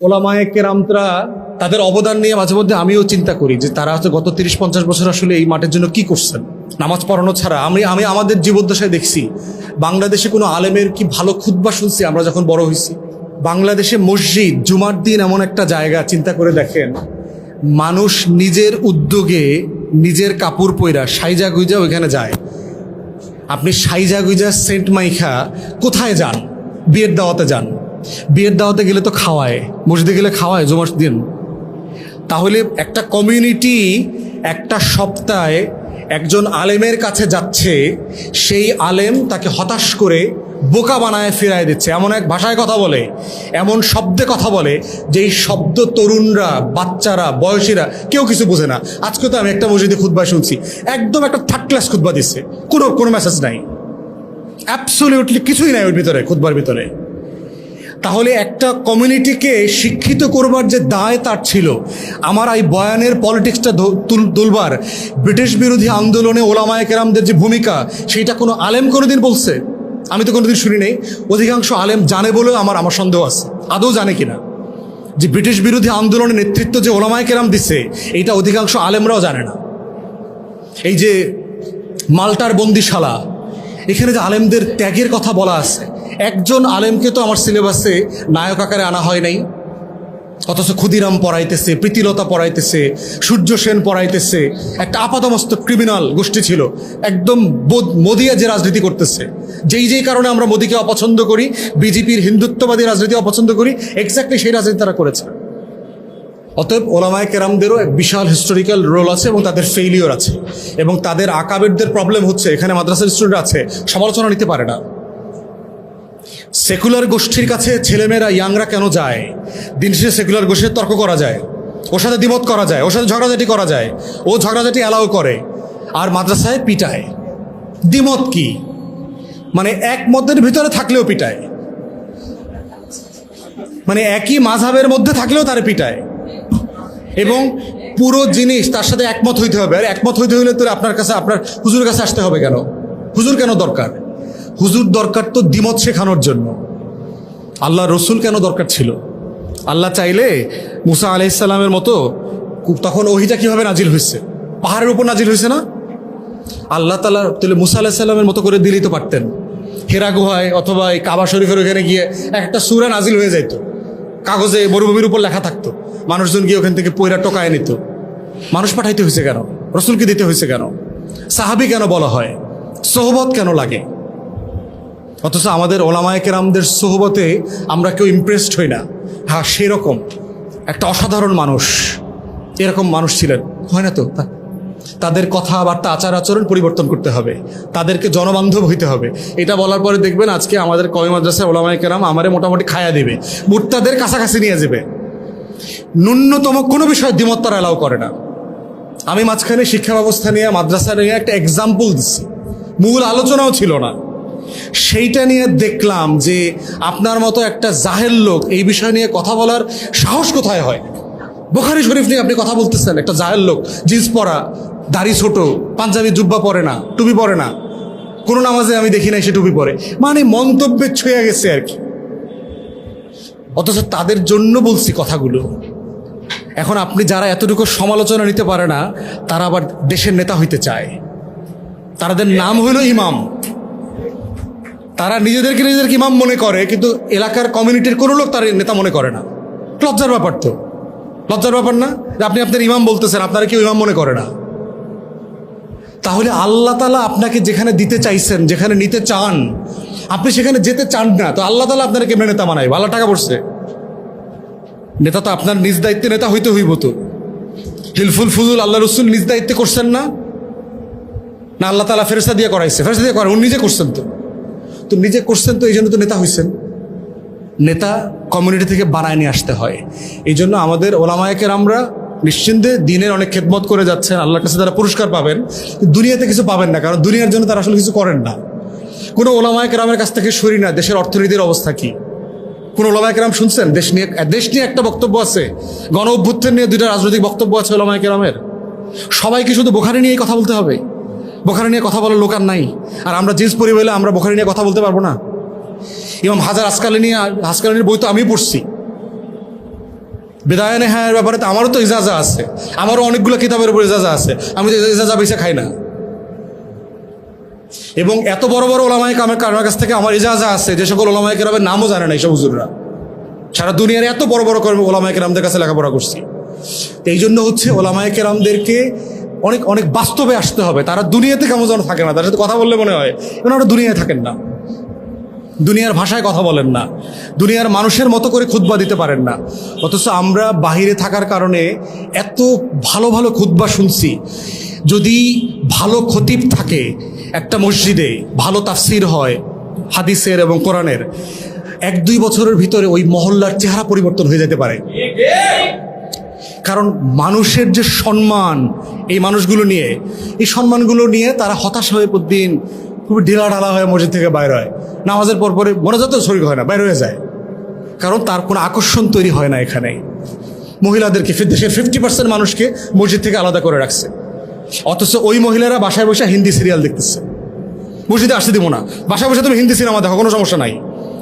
ওলামায়ে কেরামরা তাদের অবদান নিয়ে মাঝে মধ্যে আমিও চিন্তা করি যে তারা হচ্ছে গত তিরিশ, পঞ্চাশ বছর আসলে এই মাঠের জন্য কি করছেন? নামাজ পড়ানো ছাড়া। আমি আমি আমাদের জীবদ্দশায় দেখছি, বাংলাদেশে কোনো আলেমের কি ভালো খুদ্া শুনছি আমরা যখন বড় হয়েছি? বাংলাদেশে মসজিদ, জুমার দিন এমন একটা জায়গা, চিন্তা করে দেখেন, মানুষ নিজের উদ্যোগে নিজের কাপড় পইরা সাইজা গুইজা ওইখানে যায়। আপনি সাইজা গুইজা সেন্ট মাইখা কোথায় যান? বিয়ের দাওয়াতে যান। বিয়ের দাওয়াতে গেলে তো খাওয়ায়, মসজিদে গেলে খাওয়ায় জমার দিন। তাহলে একটা কমিউনিটি একটা সপ্তাহে একজন আলেমের কাছে যাচ্ছে, সেই আলেম তাকে হতাশ করে বোকা বানায় ফিরায় দিচ্ছে। এমন এক ভাষায় কথা বলে, এমন শব্দে কথা বলে, যেই শব্দ তরুণরা, বাচ্চারা, বয়সীরা কেউ কিছু বোঝে না। আজকে তো আমি একটা মসজিদে খুদ্া শুনছি, একদম একটা থার্ড ক্লাস খুদ্া দিচ্ছে। কোনো কোনো মেসেজ নাই। অ্যাবসলিউটলি কিছুই নাই ওর ভিতরে খুদ্বার ভিতরে। তাহলে একটা কমিউনিটিকে শিক্ষিত করবার যে দায় তার ছিল। আমার এই বয়ানের পলিটিক্সটা তুলবার ব্রিটিশ বিরোধী আন্দোলনে ওলামায় কেরামদের যে ভূমিকা, সেইটা কোনো আলেম কোনোদিন বলছে? আমি তো কোনোদিন শুনি নেই। অধিকাংশ আলেম জানে বলেও আমার আমার সন্দেহ আছে। আদৌ জানে কিনা? যে ব্রিটিশ বিরোধী আন্দোলনের নেতৃত্ব যে ওলামায় কেরাম দিচ্ছে এইটা অধিকাংশ আলেমরাও জানে না। এই যে মাল্টার বন্দিশালা এখানে যে আলেমদের ত্যাগের কথা বলা আছে, একজন আলেমকে তো আমার সিলেবাসে নায়ক আকারে আনা হয় নাই। অথচ ক্ষুদিরাম পড়াইতেছে, প্রীতিলতা পড়াইতেছে, সূর্য সেন পড়াইতেছে, একটা আপাতমস্ত ক্রিমিনাল গোষ্ঠী ছিল, একদম মোদিয়া যে রাজনীতি করতেছে। যেই যেই কারণে আমরা মোদিকে অপছন্দ করি, বিজেপির হিন্দুত্ববাদী রাজনীতি অপছন্দ করি এক্স্যাক্টলি সেই রাজনীতি তারা করেছে। অতএব ওলামায় কেরামদেরও এক বিশাল হিস্টোরিক্যাল রোল আছে এবং তাদের ফেইলিওর আছে এবং তাদের আকাবেরদের প্রবলেম হচ্ছে, এখানে মাদ্রাসার স্টুডেন্ট আছে, সমালোচনা নিতে পারে না। সেকুলার গোষ্ঠীর কাছে ছেলেমেয়েরা ইয়াংরা কেন যায়? দিন শেষে সেকুলার গোষ্ঠীর তর্ক করা যায়, ওর সাথে দ্বিমত করা যায়, ওর সাথে ঝগড়াঝাটি করা যায়, ও ঝগড়াঝাটি অ্যালাউ করে, আর মাদ্রাসায় পিটায়। দ্বিমত কি? মানে এক মতের ভিতরে থাকলেও পিটায়। মানে একই মাঝাবের মধ্যে থাকলেও তার পিটায়। এবং পুরো জিনিস তার সাথে একমত হইতে হবে। আর একমত হইতে হইলে তো আপনার কাছে, আপনার হুজুরের কাছে আসতে হবে কেন? হুজুর কেন দরকার? হুজুর দরকার তো দ্বিমত শেখানোর জন্য। আল্লাহ রসুল কেন দরকার ছিল? আল্লাহ চাইলে মুসা আলাইসাল্লামের মতো তখন ওহিটা কীভাবে নাজিল হয়েছে পাহাড়ের উপর নাজিল হয়েছে না? আল্লাহ তালা তাহলে মুসা আলাহিসাল্লামের মতো করে দিলেই তো পারতেন। হেরা গুহায় অথবা এই কাবা শরীফের ওখানে গিয়ে একটা সুরা নাজিল হয়ে যাইতো। কাগজে মরুভূমির উপর লেখা থাকতো। মানুষজন গিয়ে ওখান থেকে পয়রা টোকায় নিত। মানুষ পাঠাইতে হয়েছে কেন? রসুলকে দিতে হয়েছে কেন? সাহাবি কেন বলা হয়? সোহবত কেন লাগে? অথচ আমাদের ওলামায় কেরামদের সোহবতে আমরা কেউ ইমপ্রেসড হই না। হ্যাঁ সেরকম। একটা অসাধারণ মানুষ। এরকম মানুষ ছিলেন। হয় না তো? তা- তাদের কথাবার্তা আচার আচরণ পরিবর্তন করতে হবে। তাদেরকে জনবান্ধব হইতে হবে। এটা বলার পরে দেখবেন আজকে আমাদের কমি মাদ্রাসায় ওলামায় কেরাম আমারে মোটামুটি খায়া দিবে। মুর্তাদের কাছাকাছি নিয়ে যাবে। ন্যূনতম কোনো বিষয় দ্বিমত তারা অ্যালাউ করে না। আমি মাঝখানে শিক্ষা ব্যবস্থা নিয়ে, মাদ্রাসা নিয়ে একটা এক্সাম্পল দিচ্ছি মূল আলোচনাও ছিল না। সেইটা নিয়ে দেখলাম যে আপনার মতো একটা জাহের লোক এই বিষয় নিয়ে কথা বলার সাহস কোথায় হয়? বোখারি শরীফ নিয়ে আপনি কথা বলতেছেন, একটা জাহের লোক, জিন্স পরা। দাড়ি ছোট, পাঞ্জাবি জুব্বা পরে না, টুপি পরে না। কোনো নামাজে আমি দেখি নাই সে টুপি পরে। মানে মন্তব্যে ছুঁয়ে গেছে আর কি। অথচ তাদের জন্য বলছি কথাগুলো। এখন আপনি যারা এতটুকু সমালোচনা নিতে পারে না, তারা আবার দেশের নেতা হইতে চায়। তাদের নাম হইল ইমাম। তারা নিজেদেরকে নিজেদেরকে ইমাম মনে করে, কিন্তু এলাকার কমিউনিটির কোনো লোক তার নেতা মনে করে না। লজ্জার ব্যাপার তো। লজ্জার ব্যাপার না আপনি আপনার ইমাম বলতেছেন, আপনারা কেউ ইমাম মনে করে না। তাহলে আল্লাহ তালা আপনাকে যেখানে দিতে চাইছেন, যেখানে নিতে চান, আপনি সেখানে যেতে চান না, তো আল্লাহ তালা আপনারা কেমন নেতা মানায় ভালো টাকা পড়ছে। নেতা তো আপনার নিজ দায়িত্বে নেতা হইতে হইব তো। হিলফুল ফুজুল আল্লাহ রসুল নিজ দায়িত্বে করছেন না? না আল্লাহ তালা ফেরসা দিয়ে করাইছে? ফেরসা দিয়ে করা উনি নিজে করছেন তো। তো নিজে করছেন তো এই জন্য তো নেতা হয়েছেন নেতা কমিউনিটি থেকে বানায় নিয়ে আসতে হয়। এই জন্য আমাদের ওলামায়কের আমরা নিশ্চিন্তে দিনের অনেক খেদমত করে যাচ্ছেন, আল্লাহর কাছে তারা পুরস্কার পাবেন দুনিয়াতে কিছু পাবেন না, কারণ দুনিয়ার জন্য তারা আসলে কিছু করেন না। কোনো ওলামায় কেরামের কাছ থেকে সরি না, দেশের অর্থনীতির অবস্থা কি? কোন ওলামায় কেরাম শুনছেন? দেশ নিয়ে দেশ নিয়ে একটা বক্তব্য আছে, গণ অভ্যুত্থান নিয়ে দুইটা রাজনৈতিক বক্তব্য আছে ওলামায় কেরামের। সবাইকে শুধু বোখারি নিয়েই কথা বলতে হবে। বোখারি নিয়ে কথা বলার লোক আর নাই। আর আমরা জিন্স পরি আমরা বোখারি নিয়ে কথা বলতে পারব না। ইমাম হাজার আসকালিনী, আসকালিনীর বই তো আমি পড়ছি। বেদায়নে হ্যাঁ ব্যাপারে তো আমারও তো ইজাজা আছে। আমারও অনেকগুলো কিতাবের উপর ইজাজা আছে। আমি তো ইজাজা বেছে খাই না। এবং এত বড় বড় ওলামায় কামের কারণের কাছ থেকে আমার ইজাজা আছে যে সকল ওলামায় কেরামের নামও জানে না এইসব হুজুররা। সারা দুনিয়ার এত বড় বড় কর্মী ওলামায় কেরামদের কাছে লেখাপড়া করছি। এই জন্য হচ্ছে ওলামায় কেরামদেরকে অনেক অনেক বাস্তবে আসতে হবে। তারা দুনিয়াতে কেমন যেন থাকে না। তার সাথে কথা বললে মনে হয় ওনারা দুনিয়ায় থাকেন না। দুনিয়ার ভাষায় কথা বলেন না। দুনিয়ার মানুষের মতো করে খুতবা দিতে পারেন না। অথচ আমরা বাহিরে থাকার কারণে এত ভালো ভালো খুতবা শুনছি। যদি ভালো খতিব থাকে একটা মসজিদে, ভালো তাফসির হয় হাদিসের এবং কোরআনের, এক দুই বছরের ভিতরে ওই মহল্লার চেহারা পরিবর্তন হয়ে যেতে পারে। কারণ মানুষের যে সম্মান এই মানুষগুলো নিয়ে, এই সম্মানগুলো নিয়ে তারা হতাশ হয়ে প্রতিদিন খুবই ঢিলা ঢালা হয়ে মসজিদ থেকে বাইর হয়। নামাজের পর পরে মোনাজাতেও শরীর হয় না, বাইর হয়ে যায়। কারণ তার কোনো আকর্ষণ তৈরি হয় না এখানে মহিলাদেরকে দেশের ফিফটি পার্সেন্ট মানুষকে মসজিদ থেকে আলাদা করে রাখছে। অথচ ওই মহিলারা বাসায় বসে হিন্দি সিরিয়াল দেখতেছে। মসজিদে আসতে দিব না। বাসায় বসে তুমি হিন্দি সিনেমা দেখো, কোনো সমস্যা নাই।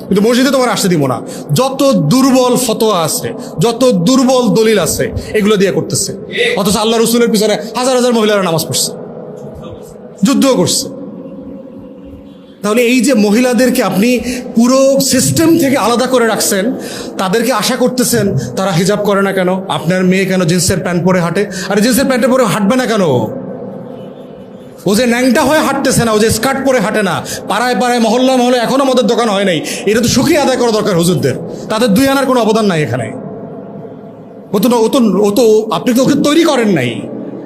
কিন্তু মসজিদে তোমার আসতে দিব না। যত দুর্বল ফতোয়া আছে, যত দুর্বল দলিল আছে, এগুলো দিয়ে করতেছে। অথচ আল্লাহ রসুলের পিছনে হাজার হাজার মহিলারা নামাজ পড়ছে। যুদ্ধও করছে। তাহলে এই যে মহিলাদেরকে আপনি পুরো সিস্টেম থেকে আলাদা করে রাখছেন, তাদেরকে আশা করতেছেন তারা হিজাব করে না কেন? আপনার মেয়ে কেন জিন্সের প্যান্ট পরে হাঁটে? আর জিন্সের প্যান্টে পরে হাঁটবে না কেন? ও যে ন্যাংটা হয়ে হাঁটতেছে না, ও যে স্কার্ট পরে হাঁটে না, পাড়ায় পাড়ায়, মহল্লা মহলে এখনও আমাদের দোকান হয় নাই। এটা তো সুখী আদায় করা দরকার হুজুরদের। তাদের দুই আনার কোনো অবদান নাই এখানে। ও তো ও তো ও তো, আপনি তো ওকে তৈরি করেন নাই।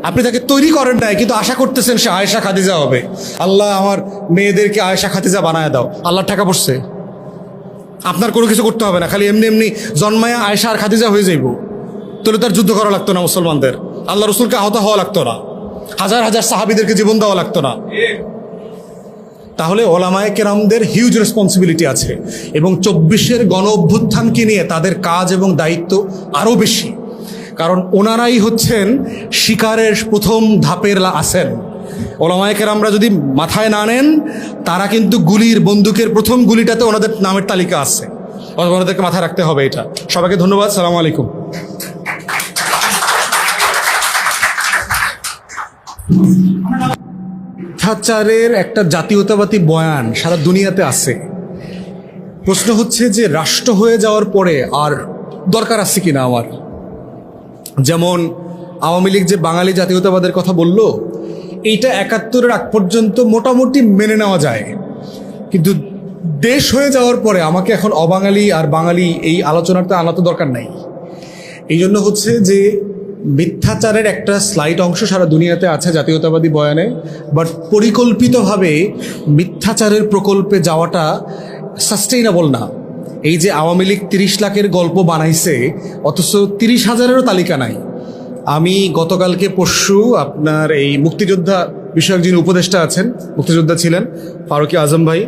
আপনি তাকে তৈরি করেন নাই, কিন্তু আশা করতেছেন সে আয়েশা খাদিজা হবে। আল্লাহ আমার মেয়েদেরকে আয়েশা খাদিজা বানায় দাও। আল্লাহর টাকা পড়ছে। আপনার কোনো কিছু করতে হবে না, খালি এমনি এমনি জন্মায়া আয়েশা আর খাদিজা হয়ে যাইব। তাহলে তার যুদ্ধ করা লাগতো না মুসলমানদের। আল্লাহ রসুলকে আহত হওয়া লাগতো না। হাজার হাজার সাহাবিদেরকে জীবন দেওয়া লাগতো না। তাহলে ওলামায় কেরামদের হিউজ রেসপন্সিবিলিটি আছে। এবং চব্বিশের গণ অভ্যুত্থানকে নিয়ে তাদের কাজ এবং দায়িত্ব আরও বেশি। কারণ ওনারাই হচ্ছেন শিকারের প্রথম ধাপের আসেন আছেন। আমরা যদি মাথায় না নেন, তারা কিন্তু গুলির বন্দুকের প্রথম গুলিটাতে ওনাদের নামের তালিকা আছে। ওনাদেরকে মাথায় রাখতে হবে এটা। সবাইকে ধন্যবাদ, সালাম আলাইকুম। মিথ্যাচারের একটা জাতীয়তাবাদী বয়ান সারা দুনিয়াতে আছে। প্রশ্ন হচ্ছে যে রাষ্ট্র হয়ে যাওয়ার পরে আর দরকার আছে কিনা আমার? যেমন আওয়ামী লীগ যে বাঙালি জাতীয়তাবাদের কথা বলল, এইটা একাত্তরের আগ পর্যন্ত মোটামুটি মেনে নেওয়া যায়। কিন্তু দেশ হয়ে যাওয়ার পরে আমাকে এখন অবাঙালি আর বাঙালি এই আলোচনাটা আনা তো দরকার নাই। এই জন্য হচ্ছে যে মিথ্যাচারের একটা স্লাইট অংশ সারা দুনিয়াতে আছে জাতীয়তাবাদী বয়ানে বাট পরিকল্পিতভাবে মিথ্যাচারের প্রকল্পে যাওয়াটা সাস্টেইনেবল না। এই যে আওয়ামী লীগ তিরিশ লাখের গল্প বানাইছে, অথচ তিরিশ হাজারেরও তালিকা নাই। আমি গতকালকে পরশু আপনার এই মুক্তিযোদ্ধা বিষয়ক যিনি উপদেষ্টা আছেন, মুক্তিযোদ্ধা ছিলেন, ফারুকি আজম ভাই,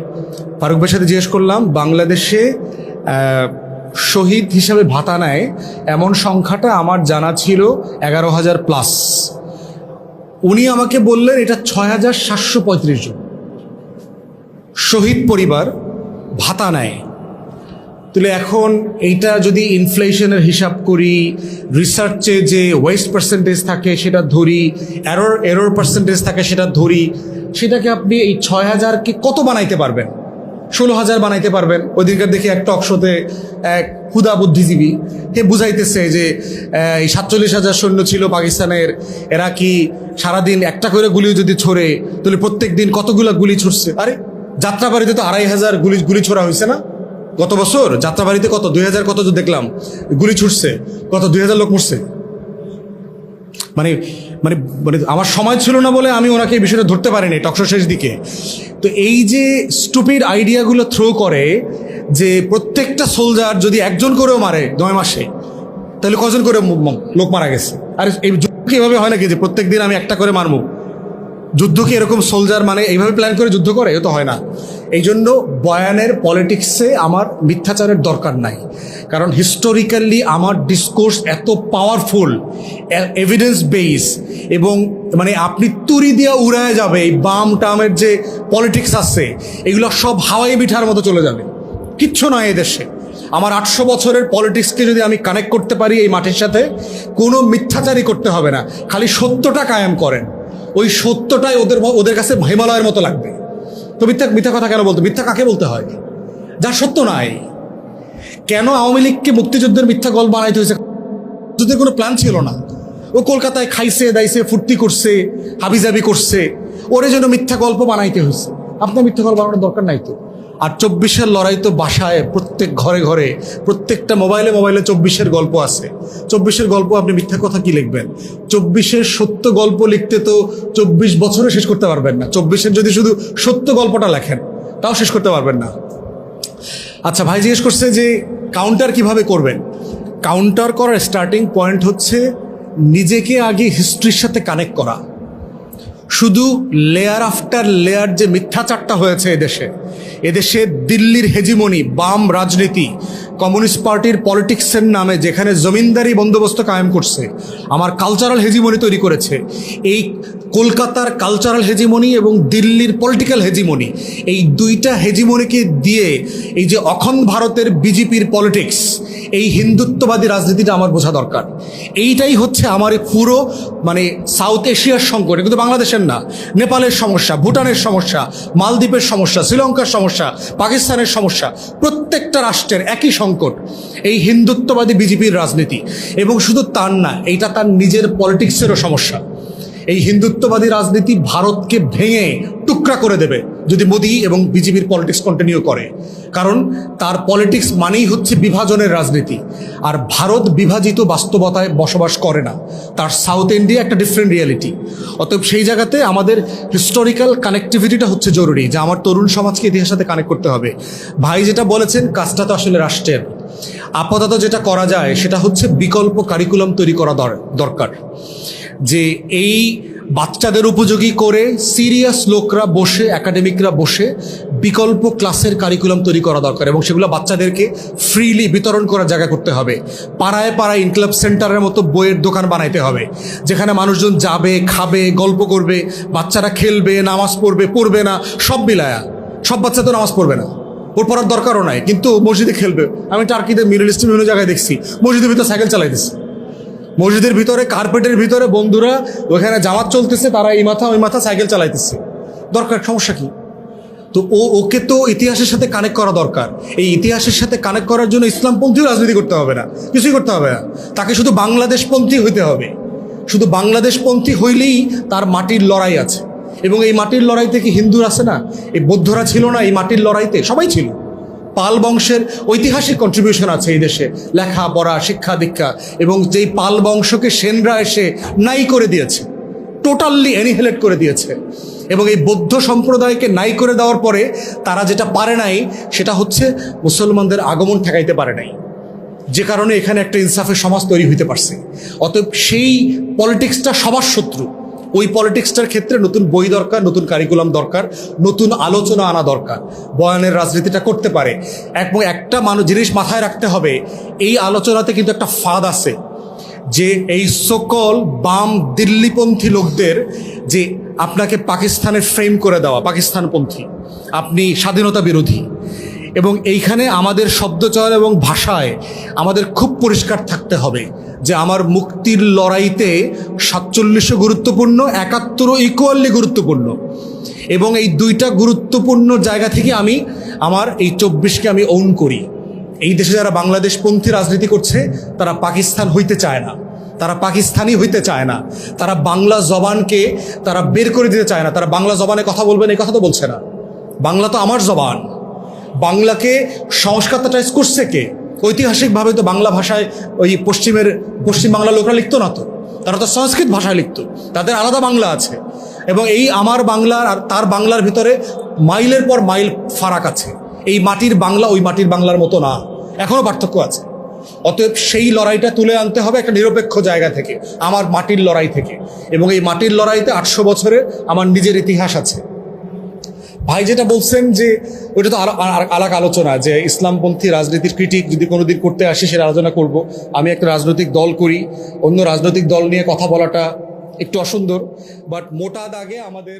ফারুক ভাইয়ের সাথে জিজ্ঞেস করলাম, বাংলাদেশে শহীদ হিসাবে ভাতা নেয় এমন সংখ্যাটা আমার জানা ছিল এগারো হাজার প্লাস। উনি আমাকে বললেন, এটা ছয় হাজার সাতশো পঁয়ত্রিশ জন। শহীদ পরিবার ভাতা নেয়। তাহলে এখন এইটা যদি ইনফ্লেশনের হিসাব করি রিসার্চে যে ওয়েস্ট পার্সেন্টেজ থাকে সেটা ধরি এরর এরর পার্সেন্টেজ থাকে সেটা ধরি, সেটাকে আপনি এই ছয় হাজারকে কত বানাইতে পারবেন? ষোলো হাজার বানাইতে পারবেন। ওই দিনকার দেখি একটা অক্ষতে এক হুদা বুদ্ধিজীবী হে বুঝাইতেছে যে এই সাতচল্লিশ হাজার সৈন্য ছিল পাকিস্তানের, এরা কি সারাদিন একটা করে গুলি যদি ছোড়ে, তাহলে প্রত্যেক দিন কতগুলো গুলি ছুটছে? আরে, যাত্রাবাড়িতে তো আড়াই হাজার গুলি গুলি ছোড়া হয়েছে না? গত বছর যাত্রাবাড়িতে কত? দুই হাজার কত দেখলাম, গুলি ছুটছে, কত? দুই হাজার লোক মরছে। মানে মানে মানে আমার সময় ছিল না বলে আমি ওনাকে এই বিষয়টা ধরতে পারিনি টকশো শেষ দিকে। তো এই যে স্টুপিড আইডিয়াগুলো থ্রো করে যে প্রত্যেকটা সোলজার যদি একজন করেও মারে নয় মাসে, তাহলে কজন করে লোক মারা গেছে? আর এই যুদ্ধ এভাবে হয় নাকি যে প্রত্যেক দিন আমি একটা করে মারবো? যুদ্ধ কি এরকম সোলজার মানে এইভাবে প্ল্যান করে যুদ্ধ করে? এ তো হয় না। এই জন্য বয়ানের পলিটিক্সে আমার মিথ্যাচারের দরকার নাই। কারণ হিস্টোরিক্যালি আমার ডিসকোর্স এত পাওয়ারফুল এভিডেন্স বেস এবং মানে আপনি তুরি দিয়া উড়ায় যাবে এই বাম টামের যে পলিটিক্স আছে, এগুলো সব হাওয়াই মিঠার মতো চলে যাবে। কিচ্ছু নয় এদেশে আমার আটশো বছরের পলিটিক্সকে যদি আমি কানেক্ট করতে পারি এই মাঠের সাথে, কোনো মিথ্যাচারই করতে হবে না। খালি সত্যটা কায়েম করেন। ওই সত্যটাই ওদের ওদের কাছে হিমালয়ের মতো লাগবে। তো মিথ্যা মিথ্যা কথা কেন বলতো, মিথ্যা কাকে বলতে হয়? যা সত্য নাই। কেন আওয়ামী লীগকে মুক্তিযুদ্ধের মিথ্যা গল্প বানাইতে হয়েছে? যুদ্ধের কোনো প্ল্যান ছিল না। ও কলকাতায় খাইছে, দাইছে, ফুর্তি করছে, হাবিজাবি করছে। ওরে যেন মিথ্যা গল্প বানাইতে হয়েছে। আপনার মিথ্যা গল্প বানানোর দরকার নাই তো? আর চব্বিশের লড়াই তো বাসায় প্রত্যেক ঘরে ঘরে, প্রত্যেকটা মোবাইলে মোবাইলে চব্বিশের গল্প আছে। চব্বিশের গল্প আপনি মিথ্যা কথা কি লিখবেন? চব্বিশের সত্য গল্প লিখতে তো চব্বিশ বছরে শেষ করতে পারবেন না। চব্বিশের যদি শুধু সত্য গল্পটা লেখেন, তাও শেষ করতে পারবেন না। আচ্ছা ভাই জিজ্ঞেস করছে যে কাউন্টার কীভাবে করবেন? কাউন্টার করার স্টার্টিং পয়েন্ট হচ্ছে নিজেকে আগে হিস্ট্রির সাথে কানেক্ট করা। শুধু লেয়ার আফটার লেয়ার যে মিথ্যাচারটা হয়েছে এদেশে এদেশে দিল্লির হেজিমনি, বাম রাজনীতি, কমিউনিস্ট পার্টির পলিটিক্সের নামে যেখানে জমিনদারি বন্দোবস্ত কায়েম করছে, আমার কালচারাল হেজিমনি তৈরি করেছে, এই কলকাতার কালচারাল হেজিমনি এবং দিল্লির পলিটিক্যাল হেজিমনি এই দুইটা হেজিমনিকে দিয়ে এই যে অখণ্ড ভারতের বিজেপির পলিটিক্স এই হিন্দুত্ববাদী রাজনীতিটা আমার বোঝা দরকার। এইটাই হচ্ছে আমার পুরো মানে সাউথ এশিয়ার সংকট কিন্তু বাংলাদেশের না, নেপালের সমস্যা, ভুটানের সমস্যা, মালদ্বীপের সমস্যা, শ্রীলঙ্কার সমস্যা, পাকিস্তানের সমস্যা, প্রত্যেকটা রাষ্ট্রের একই সংকট, এই হিন্দুত্ববাদী বিজেপির রাজনীতি। এবং শুধু তার না, এইটা তার নিজের পলিটিক্সেরও সমস্যা। এই হিন্দুত্ববাদী রাজনীতি ভারতকে ভেঙে টুকরা করে দেবে যদি মোদি এবং বিজেপির পলিটিক্স কন্টিনিউ করে। কারণ তার পলিটিক্স মানেই হচ্ছে বিভাজনের রাজনীতি। আর ভারত বিভাজিত বাস্তবতায় বসবাস করে না। তার সাউথ ইন্ডিয়া একটা ডিফারেন্ট রিয়ালিটি অতএব সেই জায়গাতে আমাদের হিস্টোরিক্যাল কানেক্টিভিটিটা হচ্ছে জরুরি, যে আমার তরুণ সমাজকে ইতিহাসের সাথে কানেক্ট করতে হবে। ভাই যেটা বলেছেন, কাজটা তো আসলে রাষ্ট্রের। আপাতত যেটা করা যায়, সেটা হচ্ছে বিকল্প কারিকুলাম তৈরি করা দর- দরকার। যে এই বাচ্চাদের উপযোগী করে সিরিয়াস লোকরা বসে একাডেমিকরা বসে বিকল্প ক্লাসের কারিকুলাম তৈরি করা দরকার এবং সেগুলো বাচ্চাদেরকে ফ্রিলি বিতরণ করার জায়গা করতে হবে। পাড়ায় পাড়ায় ইনক্লাব সেন্টারের মতো বইয়ের দোকান বানাইতে হবে, যেখানে মানুষজন যাবে, খাবে, গল্প করবে, বাচ্চারা খেলবে, নামাজ পড়বে পড়বে না, সব মিলায়া। সব বাচ্চা তো নামাজ পড়বে না। ওর পড়ার দরকারও নাই, কিন্তু মসজিদে খেলবে। আমি টার্কিতে মিডল ইস্টে বিভিন্ন জায়গায় দেখছি, মসজিদের ভিতরে সাইকেল চালাইতেছে। মসজিদের ভিতরে কার্পেটের ভিতরে বন্ধুরা ওখানে জামাত চলতেছে, তারা এই মাথা, ওই মাথা সাইকেল চালাইতেছে। দরকার, সমস্যা কি? তো ও, ওকে তো ইতিহাসের সাথে কানেক্ট করা দরকার। এই ইতিহাসের সাথে কানেক্ট করার জন্য ইসলামপন্থীও রাজনীতি করতে হবে না। কিছুই করতে হবে না। তাকে শুধু বাংলাদেশপন্থী হইতে হবে। শুধু বাংলাদেশপন্থী হইলেই তার মাটির লড়াই আছে। এবং এই মাটির লড়াইতে কি হিন্দুর আছে না? এই বৌদ্ধরা ছিল না এই মাটির লড়াইতে? সবাই ছিল। পাল বংশের ঐতিহাসিক কন্ট্রিবিউশন আছে এই দেশে। লেখা, পড়া, শিক্ষা, দীক্ষা। এবং যেই পাল বংশকে সেনরা এসে নাই করে দিয়েছে টোটালি অ্যানিহেলেট করে দিয়েছে। এবং এই বৌদ্ধ সম্প্রদায়কে নাই করে দেওয়ার পরে তারা যেটা পারে নাই, সেটা হচ্ছে মুসলমানদের আগমন ঠেকাইতে পারে নাই। যে কারণে এখানে একটা ইনসাফের সমাজ তৈরি হইতে পারছে। অতএব সেই পলিটিক্সটা সবার শত্রু। ওই পলিটিক্সটার ক্ষেত্রে নতুন বই দরকার, নতুন কারিকুলাম দরকার, নতুন আলোচনা আনা দরকার। বয়ানের রাজনীতিটা করতে পারে। এবং একটা মানুষ জিনিস মাথায় রাখতে হবে, এই আলোচনাতে কিন্তু একটা ফাঁদ আছে যে এই সকল বাম দিল্লিপন্থী লোকদের যে আপনাকে পাকিস্তানের ফ্রেম করে দেওয়া, পাকিস্তানপন্থী, আপনি স্বাধীনতা বিরোধী এবং এইখানে আমাদের শব্দচয়ন এবং ভাষায় আমাদের খুব পরিষ্কার থাকতে হবে যে আমার মুক্তির লড়াইতে সাতচল্লিশও গুরুত্বপূর্ণ একাত্তরও ইকুয়ালি গুরুত্বপূর্ণ। এবং এই দুইটা গুরুত্বপূর্ণ জায়গা থেকে আমি আমার এই চব্বিশকে আমি ওন করি। এই দেশে যারা বাংলাদেশপন্থী রাজনীতি করছে, তারা পাকিস্তান হইতে চায় না। তারা পাকিস্তানি হইতে চায় না। তারা বাংলা জবানকে তারা বের করে দিতে চায় না। তারা বাংলা জবানে কথা বলবেন এই কথা তো বলছে না। বাংলা তো আমার জবান। বাংলাকে সংস্কারটাইজ করছে কে ঐতিহাসিকভাবে তো বাংলা ভাষায় ওই পশ্চিমের, পশ্চিম বাংলা লোকরা লিখতো না তো। তারা তো সংস্কৃত ভাষায় লিখতো। তাদের আলাদা বাংলা আছে। এবং এই আমার বাংলার আর তার বাংলার ভিতরে মাইলের পর মাইল ফারাক আছে। এই মাটির বাংলা ওই মাটির বাংলার মতো না। এখনও পার্থক্য আছে। অতএব সেই লড়াইটা তুলে আনতে হবে একটা নিরপেক্ষ জায়গা থেকে, আমার মাটির লড়াই থেকে। এবং এই মাটির লড়াইতে আটশো বছরে আমার নিজের ইতিহাস আছে। ভাই যেটা বলছেন যে ওইটা তো আলাক আলোচনা, যে ইসলামপন্থী রাজনীতির ক্রিটিক যদি কোনোদিন করতে আসি সেটা আলোচনা করব। আমি একটা রাজনৈতিক দল করি, অন্য রাজনৈতিক দল নিয়ে কথা বলাটা একটু অসুন্দর বাট মোটা দাগে আমাদের